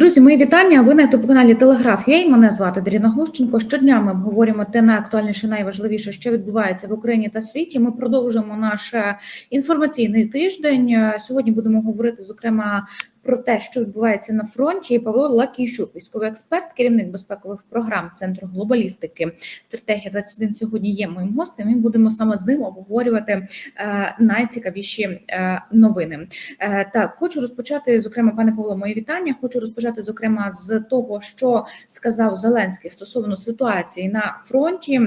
Друзі, мої вітання. Ви на youtube каналі Телеграф. Я мене звати Даріна Глущенко. Щодня ми обговорюємо те найактуальніше, найважливіше, що відбувається в Україні та світі. Ми продовжуємо наш е, інформаційний тиждень. Е, Сьогодні будемо говорити зокрема про те, що відбувається на фронті. Павло Лакійчук, військовий експерт, керівник безпекових програм Центру глобалістики. Стратегія 21 сьогодні є моїм гостем. Ми будемо саме з ним обговорювати е, найцікавіші е, новини. Е, Так, хочу розпочати, зокрема, пане Павло, мої вітання. Хочу розпочати, зокрема, з того, що сказав Зеленський стосовно ситуації на фронті.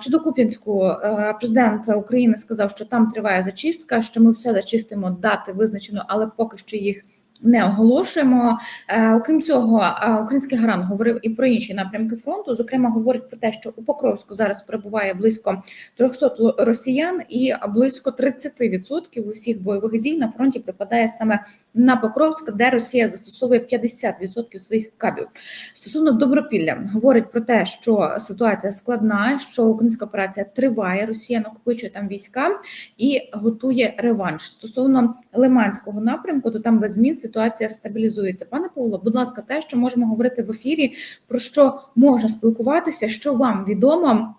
Щодо Куп'янську, президент України сказав, що там триває зачистка, що ми все зачистимо дати визначено, але поки що їх. Не оголошуємо. Е, окрім цього, е, український гарант говорив і про інші напрямки фронту. Зокрема, говорить про те, що у Покровську зараз перебуває близько 300 росіян, і близько 30% усіх бойових дій на фронті припадає саме на Покровськ, де Росія застосовує 50% своїх кабів. Стосовно добропілля, говорить про те, що ситуація складна, що українська операція триває. Росія накопичує там війська і готує реванш. Стосовно Лиманського напрямку, то там без змін ситуація стабілізується. Пане Павло, будь ласка, те, що можемо говорити в ефірі, про що можна спілкуватися, що вам відомо.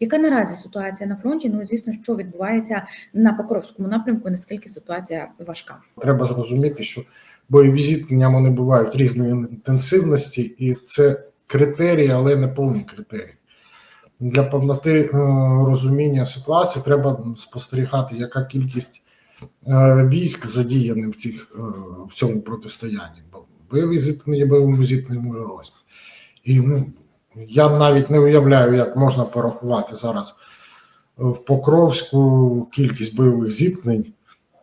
Яка наразі ситуація на фронті? Ну і звісно, що відбувається на Покровському напрямку, наскільки ситуація важка? Треба ж розуміти, що бойові зіткнення вони бувають різної інтенсивності, і це критерії, але не повні критерії. Для повноти е, розуміння ситуації треба спостерігати, яка кількість військ задіяні в цих е, в цьому протистоянні. Бо бойові зіткнення бойовому зіткненню різні. І ну, я навіть не уявляю, як можна порахувати зараз в Покровську кількість бойових зіткнень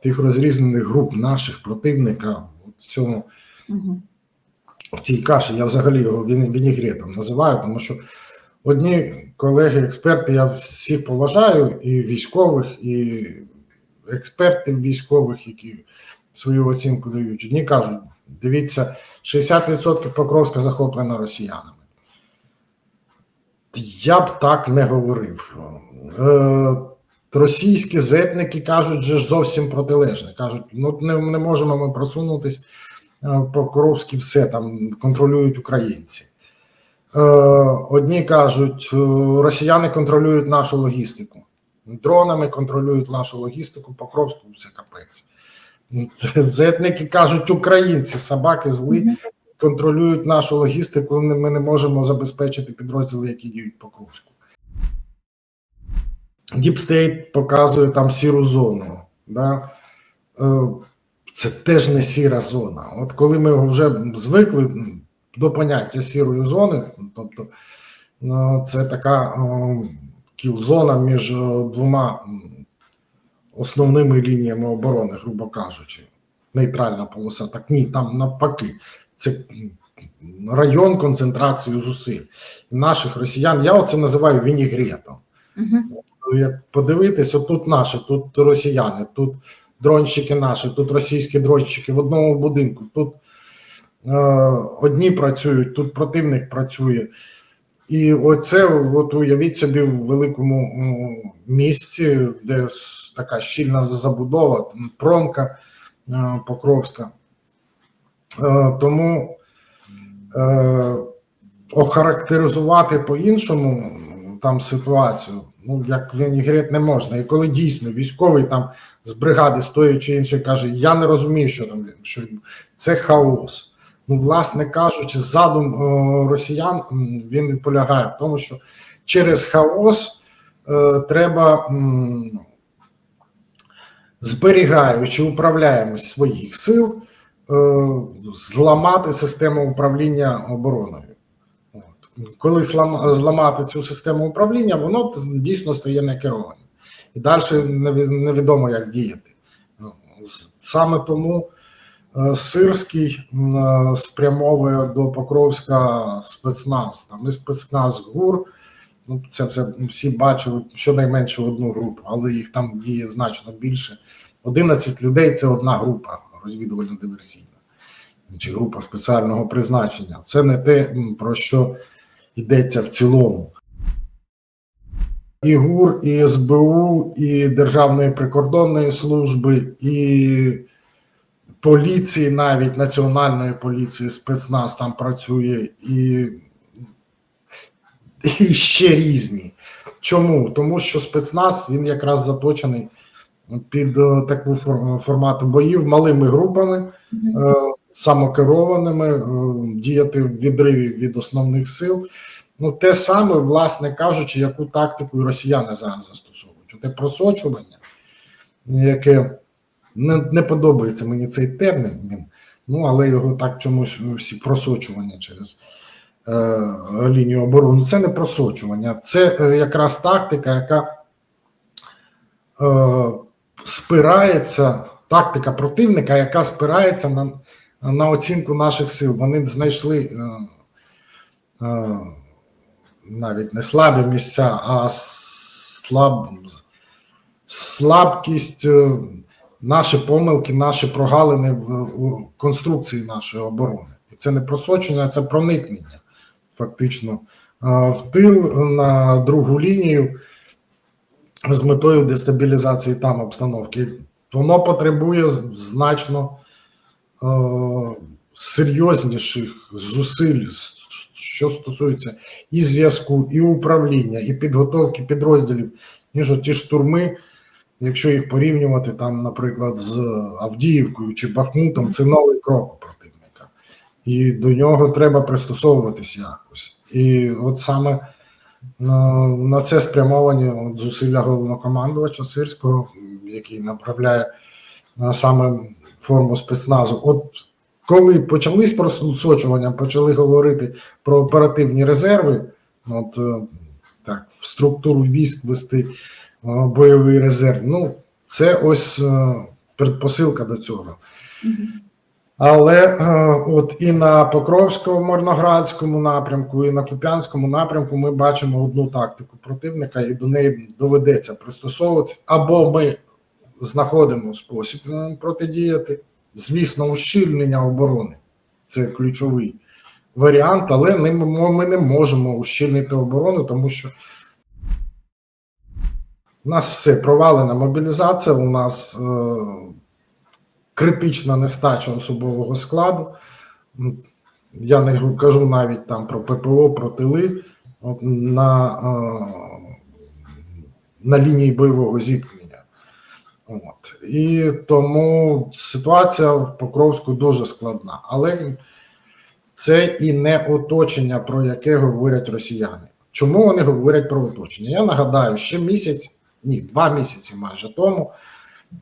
тих розрізнених груп наших противника в цьому Угу. в цій каші. Я взагалі його він- вінігретом називаю, тому що одні колеги-експерти, я всіх поважаю, і військових, і експертів військових, які свою оцінку дають. Одні кажуть: дивіться, 60% Покровська захоплена росіянами. Я б так не говорив. Е, російські зетники кажуть, же ж зовсім протилежне. Кажуть, ну не, не можемо ми просунутись е, Покровські все там контролюють українці. Е, одні кажуть, росіяни контролюють нашу логістику. Дронами контролюють нашу логістику, Покровську все капець. Зетники кажуть, українці, собаки зли, контролюють нашу логістику. Ми не можемо забезпечити підрозділи, які діють в Покровську. Діпстейт показує там сіру зону. Да? Е, Це теж не сіра зона. От коли ми вже звикли до поняття сірої зони, тобто ну, це така е, кіл-зона між е, двома основними лініями оборони, грубо кажучи, нейтральна полоса. Так ні, там навпаки. Це район концентрації зусиль наших росіян. Я оце називаю вінігретом. Угу. Як подивитись, отут наші, тут росіяни, тут дронщики наші, тут російські дронщики в одному будинку. Тут е, одні працюють, тут противник працює. І оце, от уявіть собі, в великому місці, де така щільна забудова, промка е, Покровська. Е, тому е, охарактеризувати по-іншому там ситуацію, ну як вінігрет не можна. І коли дійсно військовий там з бригади стоїть чи інший каже: Я не розумію, що там що це хаос. Ну, власне кажучи, задум е, росіян він полягає в тому, що через хаос е, треба, зберігаючи управляємость своїх сил, е, зламати систему управління обороною. Коли зламати цю систему управління, воно дійсно стає некерованим. І далі невідомо, як діяти. Саме тому Сирський м, е, спрямовує до Покровська спецназ. Там і спецназ ГУР. Ну, це все всі бачили щонайменше одну групу, але їх там діє значно більше. 11 людей це одна група розвідувально-диверсійна чи група спеціального призначення. Це не те, про що йдеться в цілому. І ГУР, і СБУ, і Державної прикордонної служби, і поліції, навіть національної поліції, спецназ там працює і, і ще різні. Чому? Тому що спецназ він якраз заточений під е, таку фор- формату боїв малими групами, е, самокерованими, е, діяти в відриві від основних сил. Ну, те саме, власне кажучи, яку тактику і росіяни зараз застосовують. Те просочування, яке не, не подобається мені цей термін, ну але його так чомусь всі просочування через е, лінію оборони. Це не просочування, це е, якраз тактика, яка е, спирається, тактика противника, яка спирається на, на оцінку наших сил. Вони знайшли е, е, навіть не слабі місця, а слаб, слабкість, е, наші помилки, наші прогалини в конструкції нашої оборони. І це не просочення, це проникнення фактично в тил на другу лінію з метою дестабілізації там обстановки. Воно потребує значно е, серйозніших зусиль, що стосується і зв'язку, і управління, і підготовки підрозділів, ніж ті штурми, якщо їх порівнювати там, наприклад, з Авдіївкою чи Бахмутом, це новий крок противника. І до нього треба пристосовуватися якось. І от саме на, це спрямовані зусилля головнокомандувача Сирського, який направляє на саме форму спецназу. От коли почались просочування, почали говорити про оперативні резерви, от е, так, в структуру військ вести е, бойовий резерв. Ну, це ось е, предпосилка до цього. Але е, от і на Покровському Мирноградському напрямку, і на Куп'янському напрямку ми бачимо одну тактику противника, і до неї доведеться пристосовуватися. Або ми знаходимо спосіб е, протидіяти. Звісно, ущільнення оборони це ключовий варіант, але ми не можемо ущільнити оборону, тому що у нас все провалена мобілізація, у нас е, критична нестача особового складу. Я не кажу навіть там про ППО, про тили от, на, е, на лінії бойового зіткнення. От. І тому ситуація в Покровську дуже складна. Але це і не оточення, про яке говорять росіяни. Чому вони говорять про оточення? Я нагадаю, ще місяць, ні, два місяці майже тому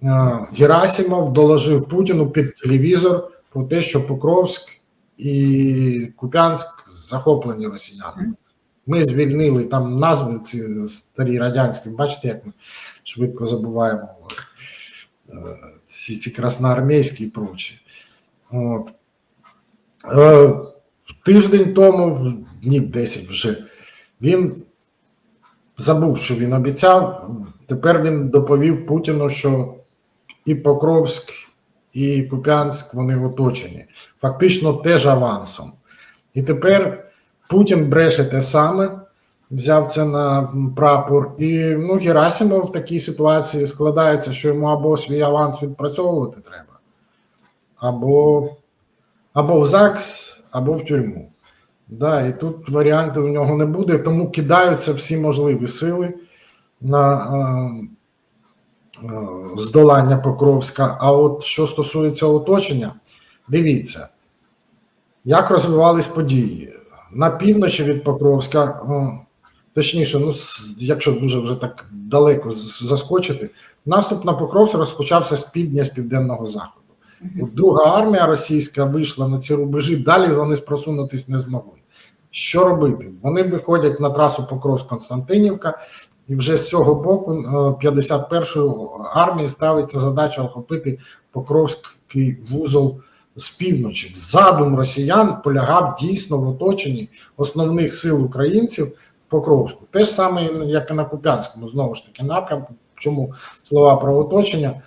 е, Герасимов доложив Путіну під телевізор про те, що Покровськ і Куп'янськ захоплені росіянами. Ми звільнили там назви ці старі радянські. Бачите, як ми швидко забуваємо е, ці, ці красноармійські і прочі. От. Е, Тиждень тому, днів 10 вже, він забув, що він обіцяв. Тепер він доповів Путіну, що і Покровськ, і Куп'янськ вони оточені. Фактично теж авансом. І тепер Путін бреше те саме, взяв це на прапор. І ну, Герасимов в такій ситуації складається, що йому або свій аванс відпрацьовувати треба, або, або в ЗАГС, або в тюрму. Да, і тут варіантів у нього не буде, тому кидаються всі можливі сили на е, е, здолання Покровська. А от що стосується оточення, дивіться, як розвивались події. На півночі від Покровська, е, точніше, ну, якщо дуже вже так далеко заскочити, наступ на Покровськ розпочався з півдня, з південного заходу. Друга армія російська вийшла на ці рубежі, далі вони просунутись не змогли. Що робити? Вони виходять на трасу Покровськ-Константинівка, і вже з цього боку е, 51-ї армії ставиться задача охопити Покровський вузол з півночі. Задум росіян полягав дійсно в оточенні основних сил українців в Покровську. Те ж саме, як і на Куп'янському, знову ж таки, напрямку. Чому слова про оточення?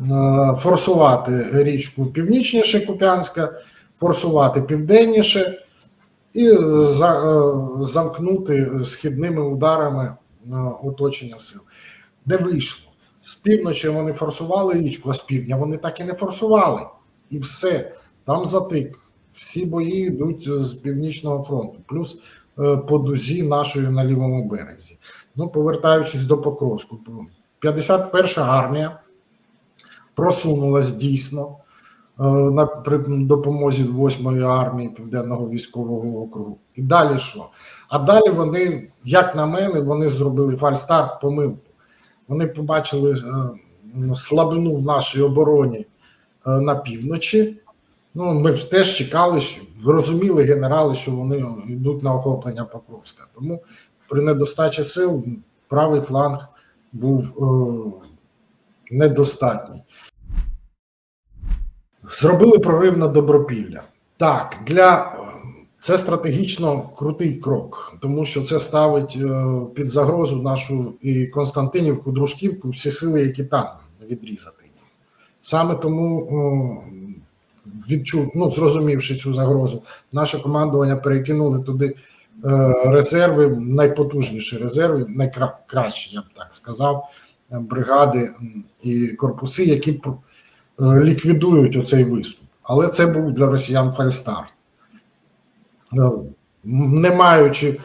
Е, Форсувати річку північніше Куп'янська, форсувати південніше і е, замкнути східними ударами е, оточення сил. Не вийшло. З півночі вони форсували річку, а з півдня вони так і не форсували. і все. Там затик. Всі бої йдуть з північного фронту, плюс по дузі нашої на лівому березі. Ну, повертаючись до Покровську, 51 армія просунулась дійсно е, на при допомозі 8-ї армії Південного військового округу. І далі що? А далі вони, як на мене, вони зробили фальстарт, помилку. Вони побачили е, слабину в нашій обороні е, на півночі. Ну, ми ж теж чекали, що розуміли генерали, що вони йдуть на охоплення Покровська. Тому при недостачі сил правий фланг був недостатній. Зробили прорив на Добропілля. Так, для це стратегічно крутий крок, тому що це ставить е, під загрозу нашу і Константинівку, Дружківку, всі сили, які там відрізати. Саме тому е, відчув, ну зрозумівши цю загрозу, наше командування перекинули туди е, резерви, найпотужніші резерви, найкращі, я б так сказав, бригади і корпуси, які е, ліквідують оцей виступ. Але це був для росіян фальстарт. Е, Не маючи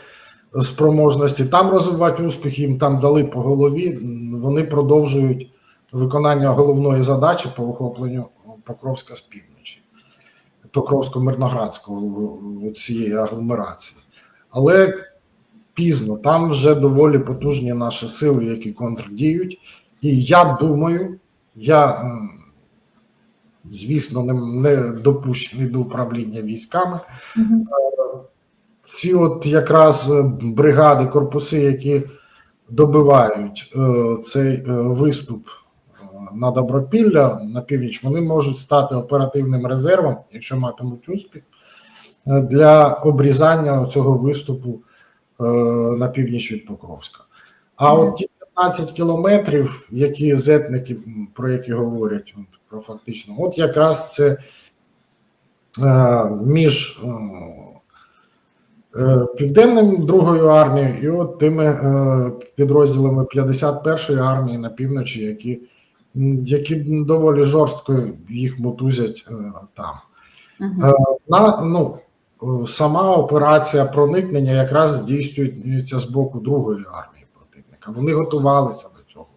спроможності там розвивати успіх, їм там дали по голові, вони продовжують виконання головної задачі по охопленню Покровська з півночі, Покровсько-Мирноградського цієї агломерації. Але пізно, там вже доволі потужні наші сили, які контрдіють. І я думаю, я, звісно, не, не допущений до управління військами. Мгм. Ці от якраз бригади, корпуси, які добивають е, цей е, виступ на Добропілля на північ, вони можуть стати оперативним резервом, якщо матимуть успіх, для обрізання цього виступу на північ від Покровська. А Мгм. от ті 15 кілометрів, які зетники, про які говорять, от, про фактично, от якраз це е, між е, е, Південним Другою армією і от тими е, підрозділами 51-ї армії на півночі, які, які доволі жорстко їх мотузять е, там. Мгм. Е, На, ну, е, сама операція проникнення якраз здійснюється з боку другої армії противника. Вони готувалися до цього.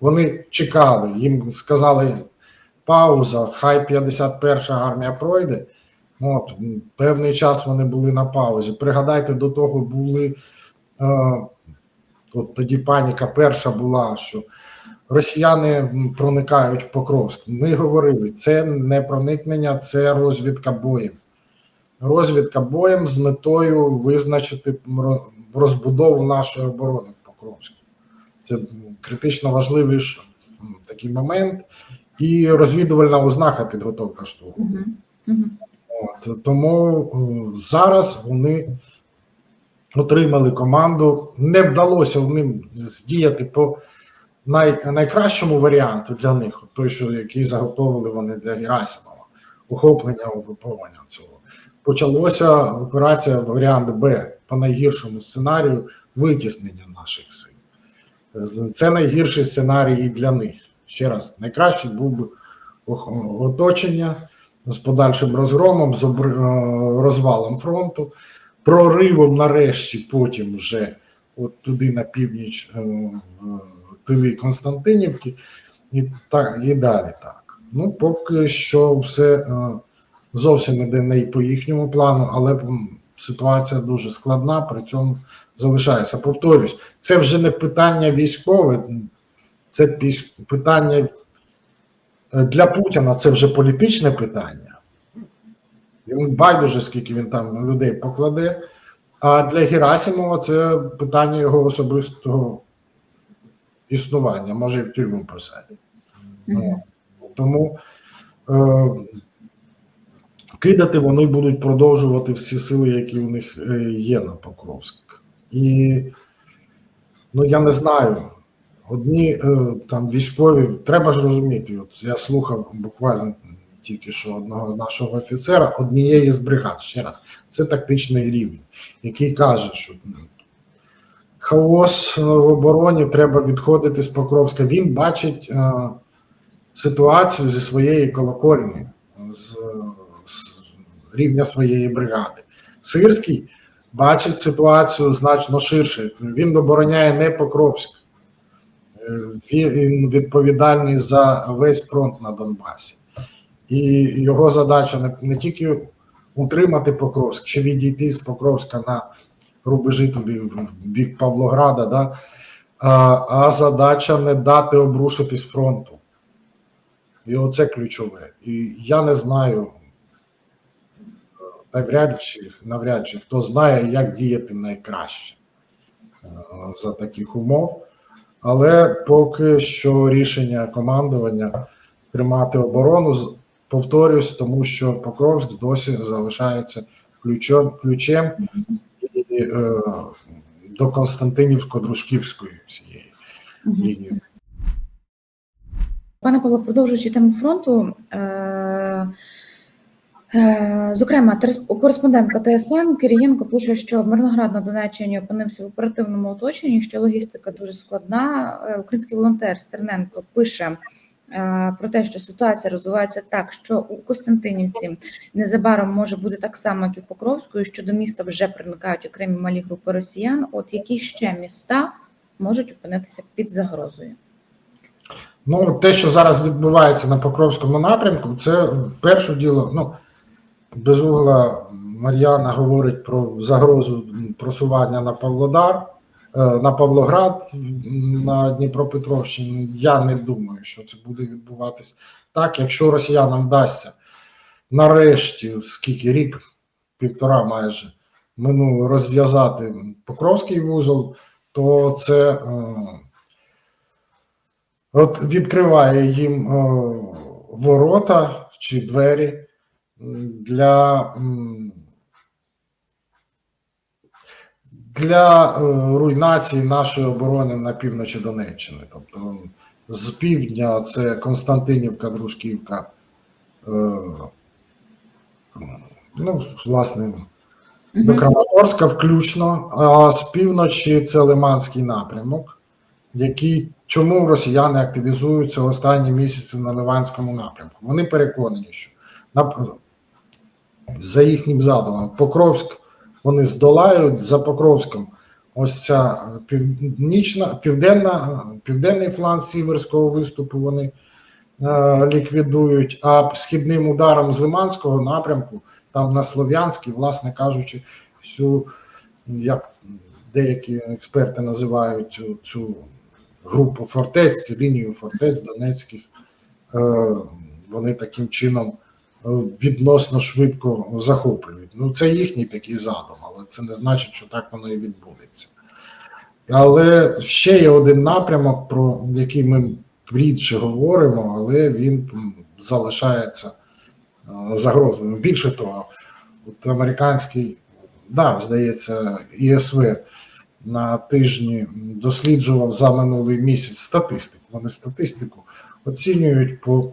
Вони чекали, їм сказали пауза, хай 51 армія пройде. От, певний час вони були на паузі. Пригадайте, до того були е, от тоді паніка перша була, що росіяни проникають в Покровськ. Ми говорили, це не проникнення, це розвідка боєм. Розвідка боєм з метою визначити розбудову нашої оборони в Покровську. Це критично важливий такий момент. І розвідувальна ознака підготовка штурму. Мгм. Мгм. От, тому зараз вони отримали команду. Не вдалося в ним здіяти по най, найкращому варіанту для них, той, що який заготовили вони для Герасимова, охоплення угруповання цього. Почалося операція варіант Б по найгіршому сценарію витіснення наших сил. Це найгірший сценарій і для них. Ще раз, найкращий був би оточення з подальшим розгромом, з е, розвалом фронту, проривом нарешті потім вже от туди на північ е, тилі Константинівки, і так і далі так. Ну, поки що все е, зовсім іде не по їхньому плану, але ситуація дуже складна, при цьому залишається. Повторюсь, це вже не питання військове, це питання Е, для Путіна це вже політичне питання. Йому байдуже, скільки він там людей покладе. А для Герасимова це питання його особистого існування, може і в тюрму посадять. Мгм. Тому е, кидати вони будуть продовжувати всі сили, які у них е, є на Покровськ. І ну я не знаю. Одні е, там військові, треба ж розуміти. От я слухав буквально тільки що одного нашого офіцера, однієї з бригад. Ще раз, це тактичний рівень, який каже, що ну, хаос е, в обороні треба відходити з Покровська. Він бачить е, ситуацію зі своєї колокольні. З рівня своєї бригади. Сирський бачить ситуацію значно ширше. Він обороняє не Покровськ, Е, він відповідальний за весь фронт на Донбасі. І його задача не, тільки утримати Покровськ чи відійти з Покровська на рубежі туди в бік Павлограда, да? а, а задача не дати обрушитись фронту. І оце ключове. І я не знаю, навряд чи, навряд чи хто знає, як діяти найкраще е, за таких умов. Але поки що рішення командування тримати оборону, повторюсь, тому що Покровськ досі залишається ключом, ключем і, е, до Константинівсько-Дружківської всієї лінії. Пане Павло, продовжуючи тему фронту, е, е, зокрема, терес- кореспондентка ТСН Кирієнко пише, що Мирноград на Донеччині опинився в оперативному оточенні, що логістика дуже складна. Е, Український волонтер Стерненко пише е, про те, що ситуація розвивається так, що у Костянтинівці незабаром може бути так само, як і в Покровську, що до міста вже проникають окремі малі групи росіян. От які ще міста можуть опинитися під загрозою? Ну, те, що зараз відбувається на Покровському напрямку, це перше діло. Ну, безугла Мар'яна говорить про загрозу просування на Павлодар, е, на Павлоград на Дніпропетровщині. Я не думаю, що це буде відбуватись так. Якщо росіянам вдасться нарешті, скільки рік, півтора майже минуло розв'язати Покровський вузол, то це. е, От відкриває їм е, ворота чи двері для, для е, руйнації нашої оборони на півночі Донеччини. Тобто з півдня це Константинівка, Дружківка. Е, ну, власне, до Краматорська включно, а з півночі це Лиманський напрямок, який чому росіяни активізуються останні місяці на Ливанському напрямку. Вони переконані, що за їхнім задумом Покровськ вони здолають за Покровськом. Ось ця північна, південна, південний фланг сіверського виступу вони е, ліквідують, а східним ударом з Лиманського напрямку, там на Слов'янській, власне кажучи, всю, як деякі експерти називають цю- групу фортець, лінію фортець Донецьких, е, вони таким чином е, відносно швидко захоплюють. Ну, це їхній такий задум, але це не значить, що так воно і відбудеться. Але ще є один напрямок, про який ми рідше говоримо, але він залишається е, загрозливим. Більше того, от американський, да, здається, ІСВ на тижні досліджував за минулий місяць статистику. Вони статистику оцінюють по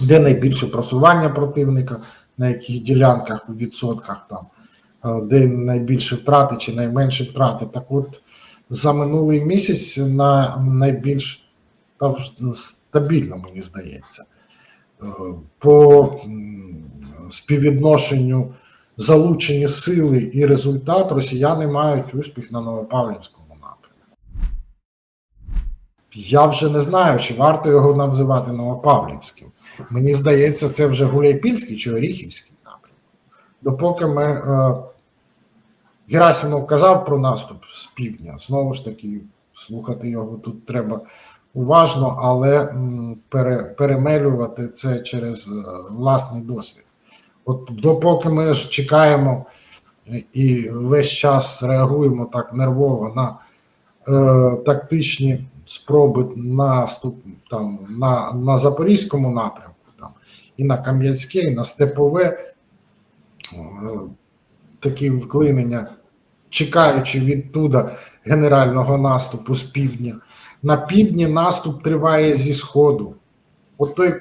де найбільше просування противника, на яких ділянках у відсотках там, е, де найбільше втрати чи найменші втрати. Так от за минулий місяць на найбільш та, стабільно, мені здається, Е, по співвідношенню залучені сили і результат росіяни мають успіх на Новопавлівському напрямку. Я вже не знаю, чи варто його називати Новопавлівським. Мені здається, це вже Гуляйпільський чи Оріхівський напрямок. Допоки ми е, Герасимов казав про наступ з півдня, знову ж таки, слухати його тут треба уважно, але м, пере, перемелювати це через е, власний досвід. От допоки ми ж чекаємо і весь час реагуємо так нервово на е, тактичні спроби наступ там на, на Запорізькому напрямку, там і на Кам'янське, і на Степове е, такі вклинення, чекаючи відтуда генерального наступу з півдня. На півдні наступ триває зі сходу. От той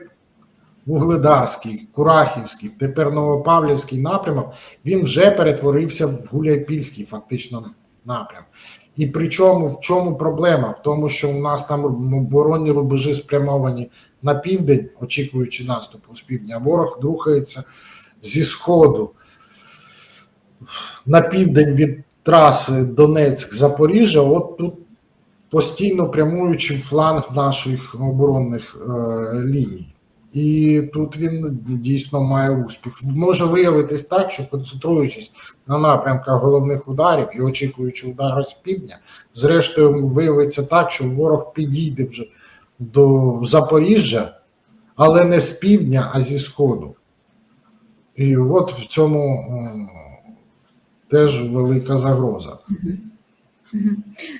Вугледарський, Курахівський, тепер Новопавлівський напрямок, він вже перетворився в Гуляйпільський, фактично напрям. І причому в чому проблема? В тому, що у нас там оборонні рубежі спрямовані на південь, очікуючи наступу з півдня, ворог рухається зі сходу на південь від траси Донецьк-Запоріжжя. От тут постійно прямуючи фланг наших оборонних е, ліній. І тут він дійсно має успіх. Може виявитись так, що концентруючись на напрямках головних ударів і очікуючи удару з півдня, зрештою виявиться так, що ворог підійде вже до Запоріжжя, але не з півдня, а зі сходу. І от в цьому теж велика загроза.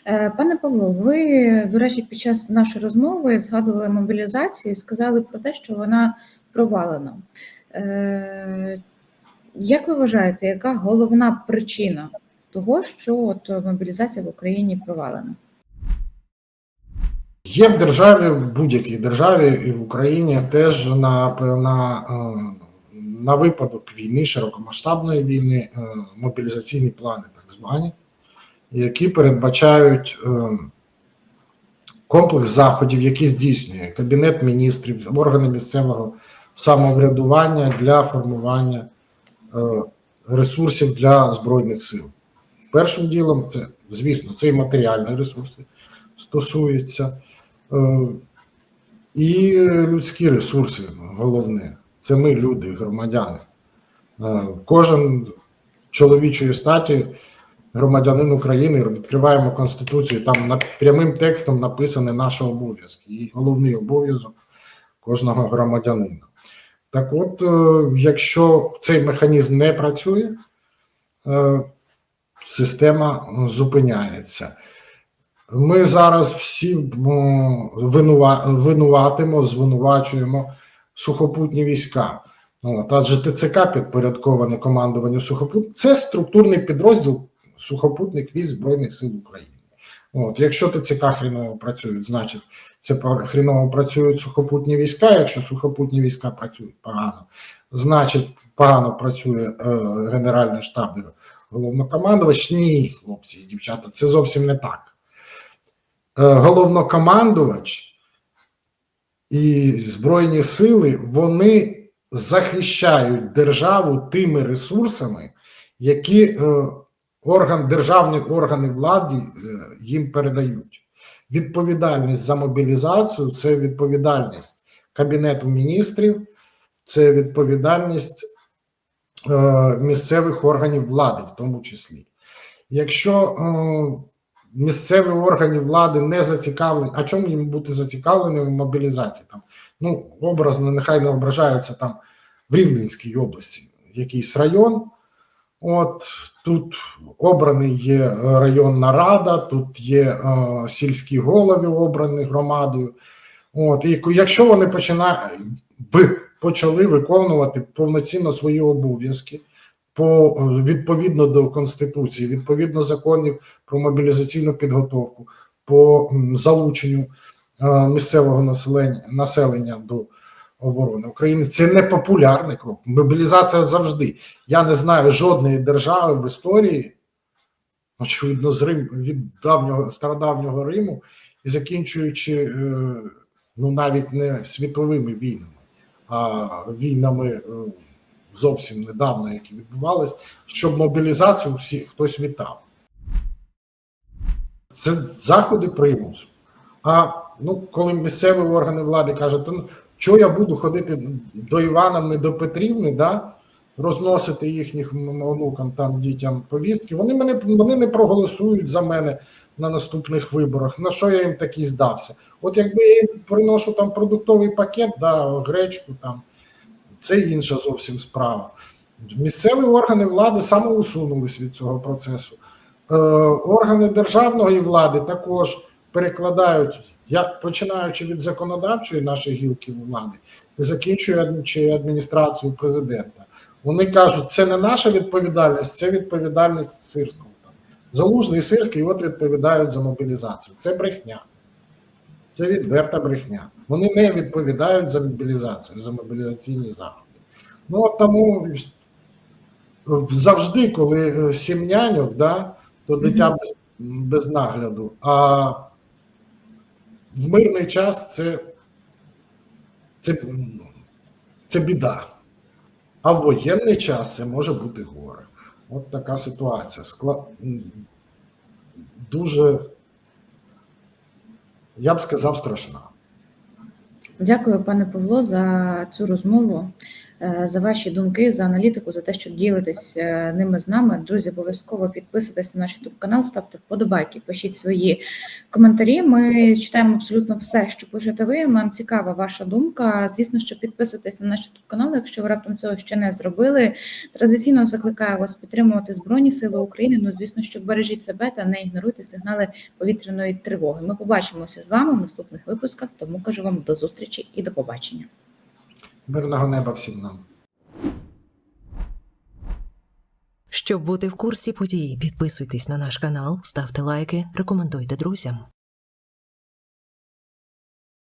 Е, Пане Павло, ви, до речі, під час нашої розмови згадували мобілізацію і сказали про те, що вона провалена. Е, Як ви вважаєте, яка головна причина того, що от мобілізація в Україні провалена? Є в державі, в будь-якій державі і в Україні теж на, на, е, на випадок війни, широкомасштабної війни, мобілізаційні плани, так звані, які передбачають е, комплекс заходів, які здійснює Кабінет міністрів, органи місцевого самоврядування для формування е, ресурсів для Збройних сил. Першим ділом це, звісно, це і матеріальні ресурси стосується. Е, І людські ресурси головне. Це ми, люди, громадяни. Кожен чоловічої статі, громадянин України, відкриваємо Конституцію, там прямим текстом написані наші обов'язки. І головний обов'язок кожного громадянина. Так от, е, якщо цей механізм не працює, е, система зупиняється. Ми зараз всі винуватимо, звинувачуємо сухопутні війська. Адже ТЦК підпорядкований командуванню сухопут. Це структурний підрозділ сухопутних військ Збройних сил України. От, якщо ТЦК хріново працюють, значить це хріново працюють сухопутні війська. Якщо сухопутні війська працюють погано, значить погано працює е, Генеральний штаб головнокомандувач. Ні, хлопці і дівчата, це зовсім не так. Е, головнокомандувач і Збройні сили вони захищають державу тими ресурсами, які е, орган, державні органи влади е, їм передають. Відповідальність за мобілізацію це відповідальність Кабінету міністрів, це відповідальність е, місцевих органів влади, в тому числі. Якщо е, місцеві органи влади не зацікавлені, а чому їм бути зацікавленими в мобілізації? Там, ну, образно, нехай не ображаються там в Рівненській області якийсь район. От тут обраний є е, районна рада, тут є е, сільські голови, обрані громадою. От, і якщо вони починають би почали виконувати повноцінно свої обов'язки по відповідно до конституції, відповідно законів про мобілізаційну підготовку, по залученню е, місцевого населення населення до оборони України. Це не популярний крок. Мобілізація завжди. Я не знаю жодної держави в історії, очевидно, з Рим від давнього стародавнього Риму і закінчуючи е, ну навіть не світовими війнами, а війнами е, зовсім недавно, які відбувались, щоб мобілізацію всі хтось вітав. Це заходи примусу. А ну, коли місцеві органи влади кажуть, що я буду ходити до Івановни, до Петрівни, да, розносити їхніх онукам, там, дітям повістки, вони, мене, вони не проголосують за мене на наступних виборах. На що я їм такий здався? От якби я їм приношу там продуктовий пакет, да, гречку там, це інша зовсім справа. Місцеві органи влади самоусунулись від цього процесу. Е, органи державної влади також перекладають, я починаючи від законодавчої нашої гілки влади і закінчуючи адміністрацію президента. Вони кажуть, це не наша відповідальність, це відповідальність Сирського. Там. Залужний і Сирський от відповідають за мобілізацію. Це брехня. Це відверта брехня. Вони не відповідають за мобілізацію, за мобілізаційні заходи. Ну от тому завжди, коли е, сім няньок, да, то дитя без, без нагляду. А в мирний час це, це, це біда. А в воєнний час це може бути горе. От така ситуація. Скла... Дуже, я б сказав, страшна. Дякую, пане Павло, за цю розмову, за ваші думки, за аналітику, за те, що ділитесь е, ними з нами. Друзі, обов'язково підписуйтесь на наш youtube канал, ставте вподобайки, пишіть свої коментарі. Ми читаємо абсолютно все, що пишете ви. Нам цікава ваша думка. Звісно, що підписуйтесь на наш youtube канал, якщо ви раптом цього ще не зробили. Традиційно закликаю вас підтримувати Збройні Сили України. Ну, звісно, що бережіть себе та не ігноруйте сигнали повітряної тривоги. Ми побачимося з вами в наступних випусках. Тому кажу вам до зустрічі і до побачення. Мирного неба всім нам. Щоб бути в курсі подій, підписуйтесь на наш канал, ставте лайки, рекомендуйте друзям.